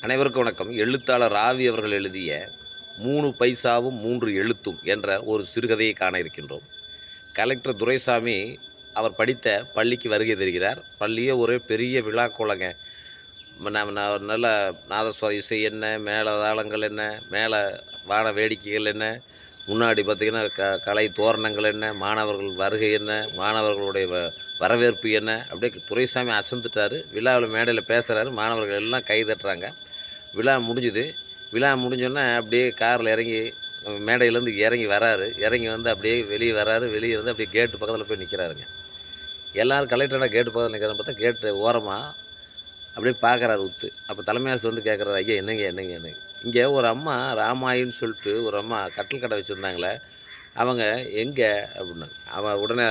அனைவருக்கும் வணக்கம். எழுத்தாளர் ராவி அவர்கள் எழுதிய மூணு பைசாவும் மூன்று எழுத்தும் என்ற ஒரு சிறுகதையை காண இருக்கின்றோம். கலெக்டர் துரைசாமி அவர் படித்த பள்ளிக்கு வருகை தருகிறார். பள்ளியே ஒரே பெரிய விழா கோலங்க. நல்ல நாதஸ்வர இசை என்ன மேலே தாளங்கள் என்ன மேலே வான வேடிக்கைகள் என்ன முன்னாடி பார்த்திங்கன்னா க கலை தோரணங்கள் என்ன மாணவர்கள் வருகை என்ன மாணவர்களுடைய வ- வரவேற்பு என்ன அப்படியே துரைசாமி அசந்துட்டார். விழாவில் மேடையில் பேசுகிறாரு மாணவர்கள் எல்லாம் கை தட்டுறாங்க. விழா முடிஞ்சுது. விழா முடிஞ்சோடனே அப்படியே காரில் இறங்கி மேடையிலேருந்து இறங்கி வராரு. இறங்கி வந்து அப்படியே வெளியே வராரு. வெளியே வந்து அப்படியே கேட்டு பக்கத்தில் போய் நிற்கிறாருங்க எல்லாரும் கலெக்டராக கேட்டு பக்கத்தில் நிற்கிறான்னு பார்த்தா கேட்டு ஓரமாக அப்படியே பார்க்குறாரு உத்து. அப்போ தலைமையாசு வந்து கேட்குறாரு ஐயா என்னங்க என்னங்க என்னங்க? இங்கே ஒரு அம்மா ராமாயின்னு சொல்லிட்டு ஒரு அம்மா கட்டில் கடை வச்சுருந்தாங்களே அவங்க எங்கே அப்படின்னாங்க அவன் உடனே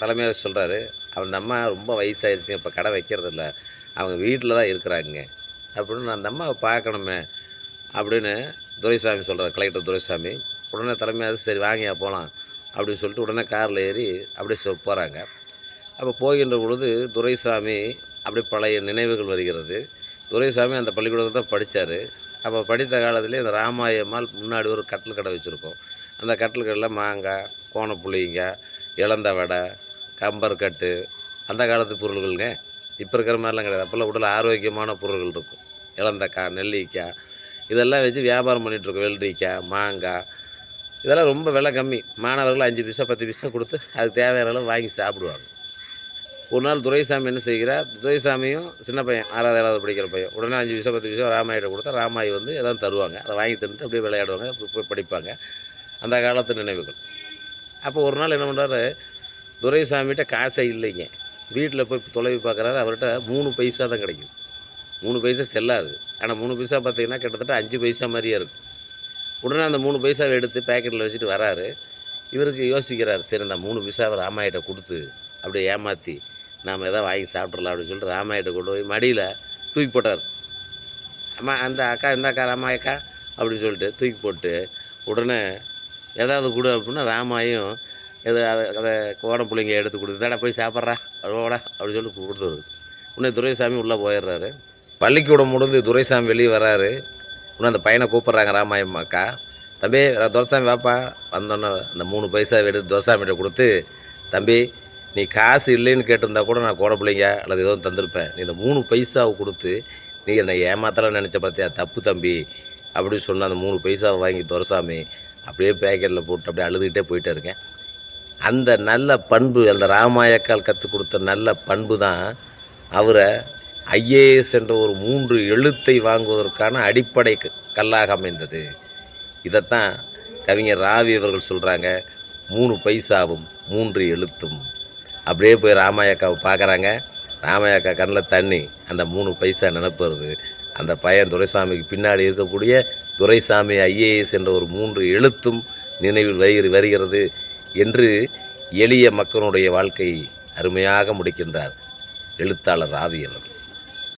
தலைமை சொல்கிறாரு அவன் அம்மா ரொம்ப வயசாகிடுச்சு இப்போ கடை வைக்கிறதில்ல. அவங்க வீட்டில் தான் இருக்கிறாங்க அப்படின்னு நான் அந்த அம்மாவை பார்க்கணுமே அப்படின்னு துரைசாமி சொல்கிறார் கலெக்டர் துரைசாமி. உடனே தலைமையாக சரி வாங்கியா போகலாம் அப்படின்னு சொல்லிட்டு உடனே காரில் ஏறி அப்படியே போகிறாங்க அப்போ போகின்ற பொழுது துரைசாமி அப்படி பழைய நினைவுகள் வருகிறது. துரைசாமி அந்த பள்ளிக்கூடத்தில் தான் படித்தார் அப்போ படித்த காலத்துலேயே இந்த ராமாயம்மாள் முன்னாடி ஒரு கட்டில் கடை வச்சுருக்கோம். அந்த கட்டில் கடையில் மாங்காய் கோணப்புளிங்காய் இளந்த வடை கம்பர்கட்டு அந்த காலத்து பொருள்கள்ங்க. இப்போ இருக்கிற மாதிரிலாம் கிடையாது. அப்போல்லாம் உடல் ஆரோக்கியமான பொருள்கள் இருக்கும். இளந்தக்காய் நெல்லிக்காய் இதெல்லாம் வச்சு வியாபாரம் பண்ணிகிட்ருக்கோம் வெள்ளரிக்காய் மாங்காய். இதெல்லாம் ரொம்ப விலை கம்மி. மாணவர்கள் அஞ்சு பைசா பத்து பைசா கொடுத்து அதுக்கு தேவையான அளவு வாங்கி சாப்பிடுவாங்க. ஒரு நாள் துரைசாமி என்ன செய்கிறார்? துரைசாமியும் சின்ன பையன் ஆறாவது ஏழாவது படிக்கிற பையன் உடனே அஞ்சு பைசா பத்து பைசா ராமாயிட்ட கொடுத்தா ராமாயி வந்து எதாவது தருவாங்க. அதை வாங்கி தந்துட்டு அப்படியே விளையாடுவாங்க போய் படிப்பாங்க. அந்த காலத்து நினைவுகள். அப்போ ஒரு நாள் என்ன பண்ணுறாரு துரைசாமிகிட்ட காசே இல்லைங்க. வீட்டில் போய் தொலைவி பார்க்குறாரு அவர்கிட்ட மூணு பைசா தான் கிடைக்கும். மூணு பைசா செல்லாது. ஆனால் மூணு பைசா பார்த்தீங்கன்னா கிட்டத்தட்ட அஞ்சு பைசா மாதிரியே இருக்கும். உடனே அந்த மூணு பைசாவை எடுத்து பேக்கெட்டில் வச்சுட்டு வராரு. இவருக்கு யோசிக்கிறார் சரி அந்த மூணு பைசாவை ராமாயிட்ட கொடுத்து அப்படியே ஏமாற்றி நாம் எதாவது வாங்கி சாப்பிட்றலாம் அப்படின்னு சொல்லிட்டு ராமாயிட்ட கொண்டு போய் மடியில் தூக்கி போட்டார். அம்மா அந்த அக்கா இந்த அக்கா ராமாயக்கா அப்படின்னு சொல்லிட்டு தூக்கி போட்டு உடனே ஏதாவது கொடு அப்படின்னா ராமாயும் எது அதை அதை கோடம் பிள்ளைங்க எடுத்து கொடுத்துதாடா போய் சாப்பிட்றா. அவ்வளோடா அப்படின்னு சொல்லி கொடுத்துருது உடனே துரைசாமி உள்ளே போயிடுறாரு. பள்ளிக்கூடம் முடிந்து துரைசாமி வெளியே வராரு. உடனே அந்த பையனை கூப்பிட்றாங்க ராமாயம் அக்கா. தம்பி துரைசாமி வாப்பா. வந்தோன்னே அந்த மூணு பைசா எடுத்து துரைசாமிகிட்ட கொடுத்து தம்பி நீ காசு இல்லைன்னு கேட்டிருந்தா கூட நான் கோட பிள்ளைங்க அல்லது ஏதோ தந்திருப்பேன். நீ இந்த மூணு பைசாவை கொடுத்து நீ என்னை ஏமாத்தலாம் நினச்ச பார்த்தியா? தப்பு தம்பி. அப்படின்னு சொன்ன அந்த மூணு பைசாவை வாங்கி துரைசாமி அப்படியே பேக்கெட்டில் போட்டு அப்படியே அழுதுகிட்டே போயிட்டே இருக்கேன். அந்த நல்ல பண்பு அந்த ராமாயக்கால் கற்றுக் கொடுத்த நல்ல பண்பு தான் அவரை ஐஏஎஸ் என்ற ஒரு மூன்று எழுத்தை வாங்குவதற்கான அடிப்படை க- கல்லாக அமைந்தது. இதைத்தான் கவிஞர் ராவி அவர்கள் சொல்கிறாங்க மூணு பைசாவும் மூன்று எழுத்தும். அப்படியே போய் ராமாயக்காவை பார்க்குறாங்க. ராமாயக்கா கண்ணில் தண்ணி அந்த மூணு பைசா நினப்பு வருது. அந்த பையன் துரைசாமிக்கு பின்னாடி இருக்கக்கூடிய துரைசாமி ஐஏஎஸ் என்ற ஒரு மூன்று எழுத்தும் நினைவில் வருகிற வருகிறது. என்று எளிய மக்களுடைய வாழ்க்கை அருமையாக முடிக்கின்றார் எழுத்தாளர் ராவி